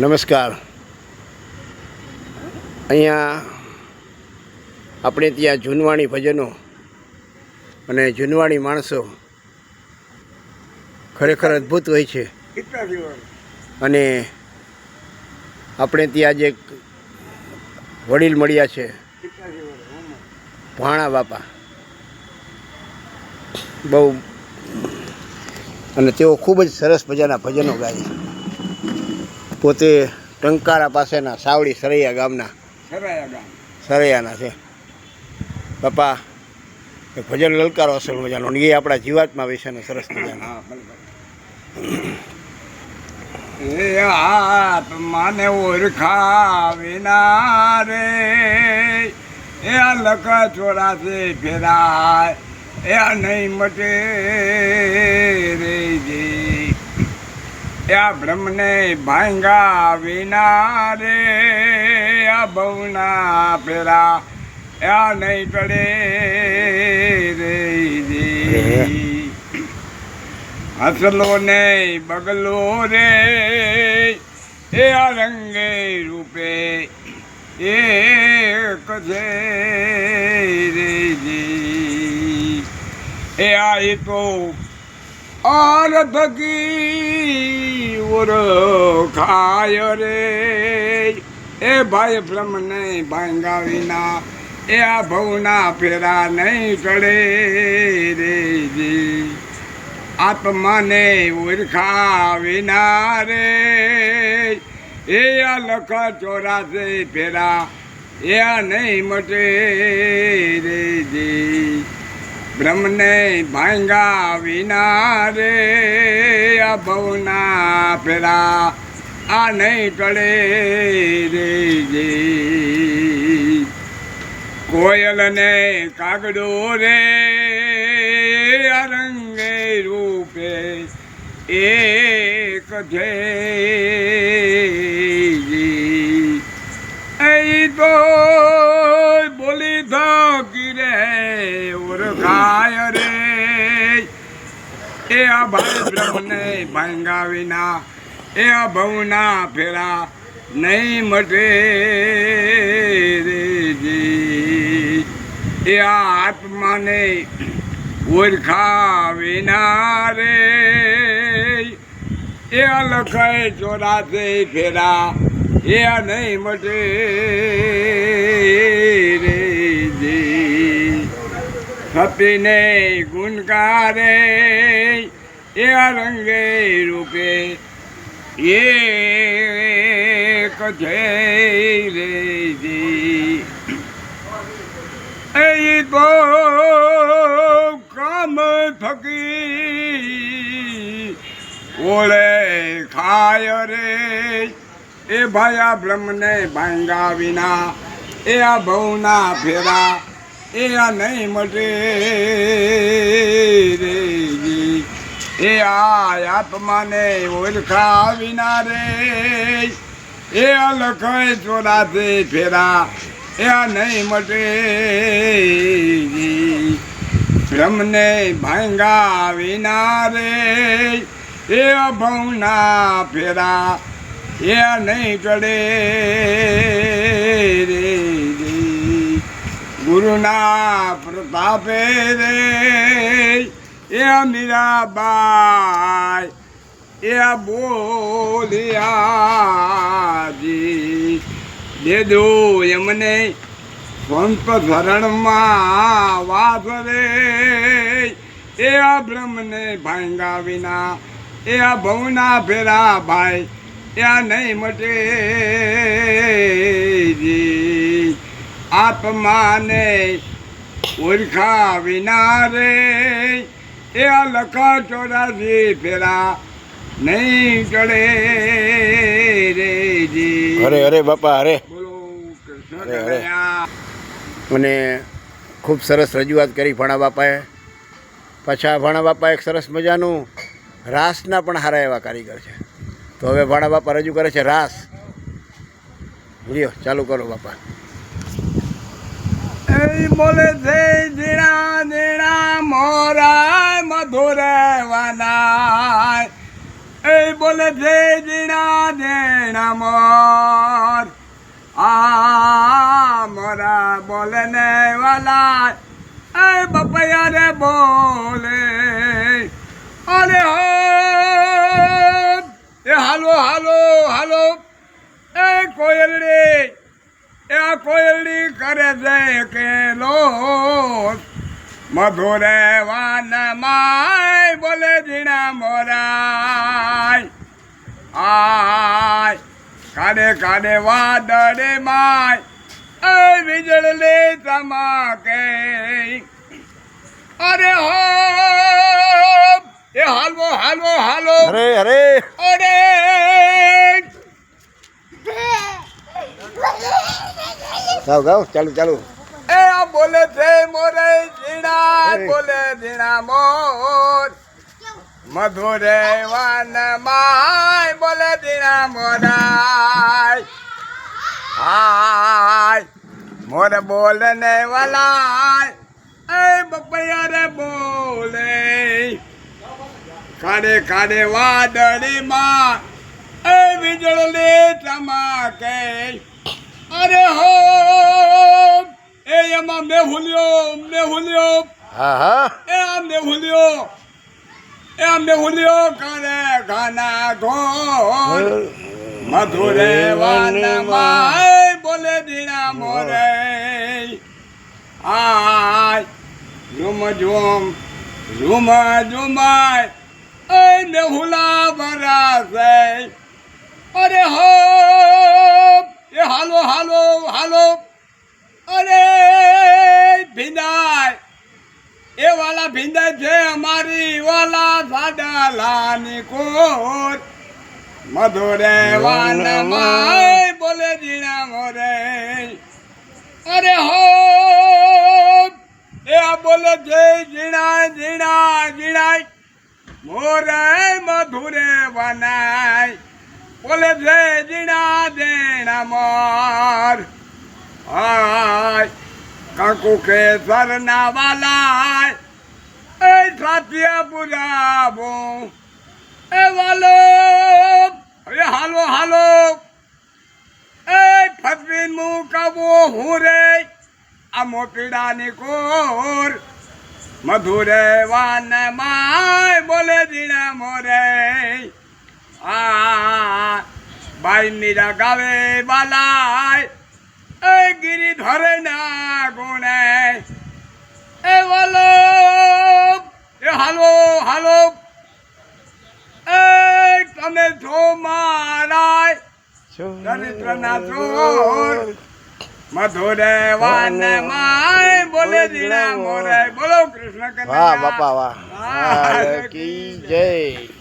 નમસ્કાર. અહીંયા આપણે ત્યાં જૂનવાણી ભજનો અને જૂનવાણી માણસો ખરેખર અદ્ભુત હોય છે. અને આપણે ત્યાં જે વડીલ મળ્યા છે. ભાણા બાપા. બહુ. અને તેઓ ખૂબ જ સરસ મજાના ભજનો ગાય પોતે ટંકારા પાસેના સાવડી સરૈયા ગામના સરાયા ગામ. સરૈયાના છે. બાપા એ ભજન લલકારો અસલ મજાનો એ આપણા જીવાતમાં વિશેનો સરસ મજાનો. એ આત્માને ઓળખા વિના રે. એ આ લખ ચોરાશે ફેરાય એ આ નહીં મટે રે જી. આ બ્રહ્મને ભાંગા વિના રે આ બહુના પેરા આ નહીં પડે રે હસલો ને બગલો રે એ આ રંગે રૂપે એક છે રે જી. એ આ તો આર થકી ઓળખાય રે. એ ભાઈ ભ્રમ ભાંગા વિના એ આ ભવના ફેરા નહીં કરે રે આત્માને વિના રે. એ આ લખ ચોરાશે ફેરા, એ આ નહીં મટે રે જી. બ્રહ્મને ભાંગા વિના રે અભવના ભવના ફેરા, આ નહીં ટળે રે જે કોયલને કાગડો રે અરંગે રૂપે એક. એ તો આ ભાઈ બ્રહ્મને ભાંગા વિના એ અભવના ભવના ફેરા નહીં મટે એ આત્માને ઓળખા વિના રે. એ લખાય ચોરાશે ફેરા એ નહીં મટે રે સતીને ગુણકારે એ આ રંગે રૂપે એક છે રે એ તો કામ થકી ઓળે ખાય રે એ ભાયા બ્રહ્મને ભાંગા વિના, એ આ ભવના ફેરા, એ આ નહીં મટે રે. એ આ આત્માને ઓળખા વિના રે. એ અલખ ચોરાશે ફેરા. એ નહીં મટે. બ્રહ્મને ભાંગા વિના રે. એ અભવના ફેરા. એ નહીં ચડે રે. ગુરુના પ્રતાપે રે. એ મીરાબાઈ, એ આ બોલિયા જી એમને સંત ધરણમાં વાસ રે. એ આ બ્રહ્મને ભાંગા વિના, એ આ ભવના ફેરા ભાઈ એ આ નહીં મટે આત્માને ઓળખા વિના રે. એ આ લખા ચોરાસી ફેરા નહીં ચડે રેજી અરે અરે બાપા અરે. અરે, અરે. મને ખૂબ સરસ રજૂઆત કરી ભણા બાપાએ. પાછા ભણા બાપા એક સરસ મજાનું રાસના પણ સારા એવા કારીગર છે. તો હવે ભણા બાપા રજૂ કરે છે રાસ. લ્યો ચાલુ કરો બાપા. બોલે છે જીણા જીણા મોરા મધુર વાના એ બોલે છે જીણા દેણા મોર. આ મોરા બોલે ને વાલા. એ બપૈયા રે બોલે. અરે હો. એ હાલો હાલો હાલો. એ કોયલડી એ કોયલડી કરે છે કે લો મધુરે વાન માય બોલે જીણા મોરાય. આય. કાડે કાડે વાદળે માય. એ વીજળલે ચમકે અરે હો. એ હાલવો હાલવો હાલો. અરે અરે. અરે. ગાવ ગાવ ચાલુ ચાલુ. એ આ બોલે છે મોરે ઝીણા બોલે ઝીણા મોર. મધુરે વન માય બોલે ઝીણા મોરાય હાય મોર બોલને વલાય. એ બપૈયા રે બોલે. કાડે કાડે વાદળી માં એ વીજળી ચમાકે અરે હો એ એમાં મેહુલ્યો મેહુલ્યો. હા હા. એ આ મેહુલ્યો. એ આ મેહુલ્યો કરે ગાના ઘોર મધુરે વનમાં બોલે દીણા મોરે આય ઝુમ ઝુમ ઝુમ ઝુમાય એ મેહુલા ભરાશે અરે હો એ હાલો હાલો હાલો અરે ભીંડાય એ વાલા ભીંદા છે અમારી વાલા સાડાલાની કોર મધુરે વાન માય બોલે જીણા મોરે. અરે હો એ આ બોલે છે જીણા જીણા જીણાય મોરે મધુરે વનાય. બોલે છે જીણા દેણા મોર. હાય કાકુ કે સરના વાલાય. એ સાતિયા પુરાવો એ વાલો એ હાલો હાલો એ ફસવીન મુકાવો હું રે આ મોતીડાની કોર મધુરે વાન માય બોલે દીણા મોરે આ બાઈ મીરા ગાવે બાલાય એ ગિરી ધરે ના ગુણે એ વાલો એ હાલો હાલો! એ તમે છો મારા દરિદ્રના ચોર! મધુરે વાન માય બોલે જીણા મોરે. બોલો કૃષ્ણ કનૈયા. વાહ બાપા વાહ, કી જય.